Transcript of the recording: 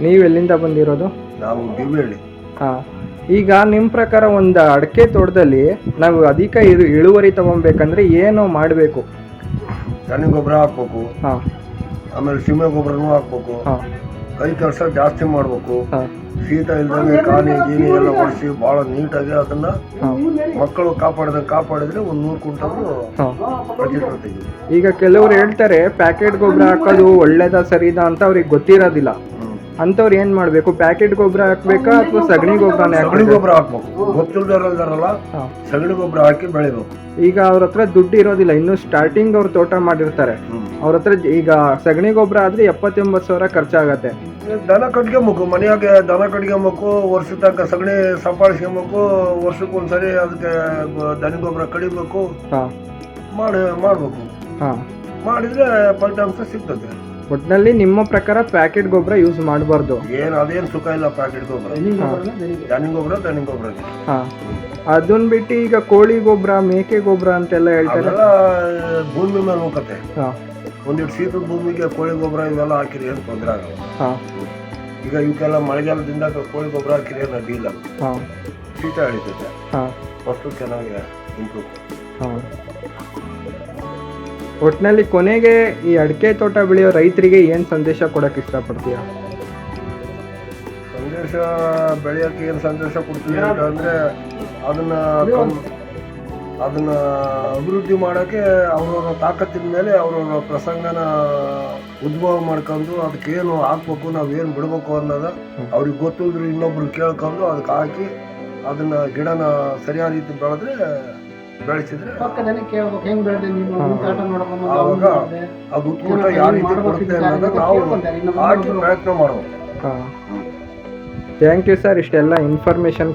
ನೀವು ಎಲ್ಲಿಂದ ಬಂದಿರೋದು? ನಾವು ಡಿಬೇಳಿ ಹಾಂ. ಈಗ ನಿಮ್ಮ ಪ್ರಕಾರ ಒಂದು ಅಡಿಕೆ ತೋಟದಲ್ಲಿ ನಾವು ಅಧಿಕ ಇಳು ಇಳುವರಿ ತಗೊಬೇಕಂದ್ರೆ ಏನು ಮಾಡಬೇಕು? ದನ ಗೊಬ್ಬರ ಹಾಕ್ಬೇಕು. ಹಾಂ. ಆಮೇಲೆ ಸಿಮೆ ಗೊಬ್ಬರನೂ ಹಾಕ್ಬೇಕು. ಹಾಂ. ಕೈ ಕೆಲಸ ಜಾಸ್ತಿ ಮಾಡಬೇಕು. ಹಾಂ. ಶೀತ ಇಲ್ದಂಗೆ ಕಾನಿ ಗೀನಿ ಎಲ್ಲ ಹೊಡಿಸಿ ಭಾಳ ನೀಟಾಗಿ ಅದನ್ನ ಮಕ್ಕಳು ಕಾಪಾಡ್ದಂಗೆ ಕಾಪಾಡಿದ್ರೆ ಒಂದು ನೂರು ಕ್ವಿಂಟಲ್ ಹಾಂ. ಬಜೆಟ್ ತೆಗಿತೀವಿ ಈಗ ಕೆಲವರು ಹೇಳ್ತಾರೆ ಪ್ಯಾಕೆಟ್ ಗೊಬ್ಬರ ಹಾಕೋದು ಒಳ್ಳೇದಾ ಸರಿದ ಅಂತ ಅವ್ರಿಗೆ ಗೊತ್ತಿರೋದಿಲ್ಲ. ಅಂಥವ್ರು ಏನು ಮಾಡಬೇಕು? ಪ್ಯಾಕೆಟ್ ಗೊಬ್ಬರ ಹಾಕ್ಬೇಕಾ ಅಥವಾ ಸಗಣಿ ಗೊಬ್ಬರ ಸಗಣಿ ಗೊಬ್ಬರ ಹಾಕ್ಬೇಕು. ಗೊತ್ತಿಲ್ದಾರಲ್ಲ ಹಾಂ. ಸಗಣಿ ಗೊಬ್ಬರ ಹಾಕಿ ಬೆಳಿಬೇಕು. ಈಗ ಅವ್ರ ಹತ್ರ ದುಡ್ಡು ಇರೋದಿಲ್ಲ. ಇನ್ನು ಸ್ಟಾರ್ಟಿಂಗ್ ಅವ್ರು ತೋಟ ಮಾಡಿರ್ತಾರೆ. ಅವ್ರ ಹತ್ರ ಈಗ ಸಗಣಿ ಗೊಬ್ಬರ ಆದ್ರೆ ಎಪ್ಪತ್ತೊಂಬತ್ತು ಸಾವಿರ ಖರ್ಚಾಗತ್ತೆ. ದನ ಕಟ್ಕೊಂಬೇಕು ಮನೆಯಾಗೆ ದನ ಕಟ್ಕೊಂಬೇಕು ವರ್ಷದ ತನಕ ಸಗಣಿ ಸಂಪಾದಿಸ್ಕೊಬೇಕು ವರ್ಷಕ್ಕೆ ಒಂದ್ಸರಿ ಅದಕ್ಕೆ ದನ ಗೊಬ್ಬರ ಕಡಿಬೇಕು. ಹಾಂ. ಮಾಡಿ ಮಾಡ್ಬೇಕು. ಹಾಂ. ಮಾಡಿದ್ರೆ ಫಲಿತಾಂಶ ಸಿಗ್ತದೆ. ಒಟ್ಟಿನಲ್ಲಿ ನಿಮ್ಮ ಪ್ರಕಾರ ಪ್ಯಾಕೆಟ್ ಗೊಬ್ಬರ ಯೂಸ್ ಮಾಡಬಾರ್ದು. ಏನು ಅದೇನು ಸುಖ ಇಲ್ಲ ಪ್ಯಾಕೆಟ್ ಗೊಬ್ಬರ? ದನಿ ಗೊಬ್ಬರ ದನಿ ಗೊಬ್ಬರ. ಹಾ. ಅದನ್ನ ಬಿಟ್ಟು ಈಗ ಕೋಳಿ ಗೊಬ್ಬರ ಮೇಕೆ ಗೊಬ್ಬರ ಅಂತೆಲ್ಲ ಹೇಳ್ತಾರೆ. ಭೂಮಿ ಮೇಲೆ ಹೋಗತ್ತೆ. ಹಾಂ. ಒಂದಿಟ್ಟು ಶೀತದ ಭೂಮಿಗೆ ಕೋಳಿ ಗೊಬ್ಬರ ಇವೆಲ್ಲ ಹಾಕಿರಿ ಏನು ತೊಂದರೆ ಆಗಲ್ಲ. ಹಾಂ. ಈಗ ಇವಕ್ಕೆಲ್ಲ ಮಳೆಗಾಲದಿಂದ ಕೋಳಿ ಗೊಬ್ಬರ ಹಾಕಿರಿ ಏನು ಅಡ್ಡಿಲ್ಲ ಹಾಂ. ಶೀತ ಹಿಡಿತೈತೆ ಹಾಂ. ಅಷ್ಟು ಚೆನ್ನಾಗಿದೆ ಇಂಪ್ರೂವ್ ಹಾಂ. ಒಟ್ಟಿನಲ್ಲಿ ಕೊನೆಗೆ ಈ ಅಡಿಕೆ ತೋಟ ಬೆಳೆಯೋ ರೈತರಿಗೆ ಏನು ಸಂದೇಶ ಕೊಡಕ್ಕೆ ಇಷ್ಟಪಡ್ತೀಯ? ಸಂದೇಶ ಬೆಳೆಯೋಕೆ ಏನು ಸಂದೇಶ ಕೊಡ್ತೀವಿ ಅಂತಂದರೆ ಅದನ್ನ ಅದನ್ನ ಅಭಿವೃದ್ಧಿ ಮಾಡೋಕ್ಕೆ ಅವ್ರವ್ರ ತಾಕತ್ತಿನ ಮೇಲೆ ಅವ್ರವ್ರ ಪ್ರಸಂಗನ ಉದ್ಭವ ಮಾಡ್ಕೊಂಡು ಅದಕ್ಕೆ ಏನು ಹಾಕ್ಬೇಕು ನಾವು ಏನು ಬಿಡ್ಬೇಕು ಅನ್ನೋದ ಅವ್ರಿಗೆ ಗೊತ್ತಿದ್ರು ಇನ್ನೊಬ್ರು ಕೇಳ್ಕೊಂಡು ಅದಕ್ಕೆ ಹಾಕಿ ಅದನ್ನ ಗಿಡನ ಸರಿಯಾದ ರೀತಿ ಬೆಳೆದ್ರೆ ಬೆಳೆಸಿದ್ರೆ ಪಕ್ಕದಲ್ಲಿ ಕೇಳ್ಬೇಕು ಹೆಂಗ್ ಬೆಳೆದೆ ನೋಡ್ಕೊಂಡು ಅದು ಉತ್ಕೂಟ ಯಾವ ರೀತಿ ಕೊಡುತ್ತೆ ಅನ್ನೋದನ್ನ ನಾವು ಆಗಿ ಪ್ರಯತ್ನ ಮಾಡ್ಬೇಕು ಥ್ಯಾಂಕ್ ಯು ಸರ್ ಇಷ್ಟೆಲ್ಲ ಇನ್ಫಾರ್ಮೇಷನ್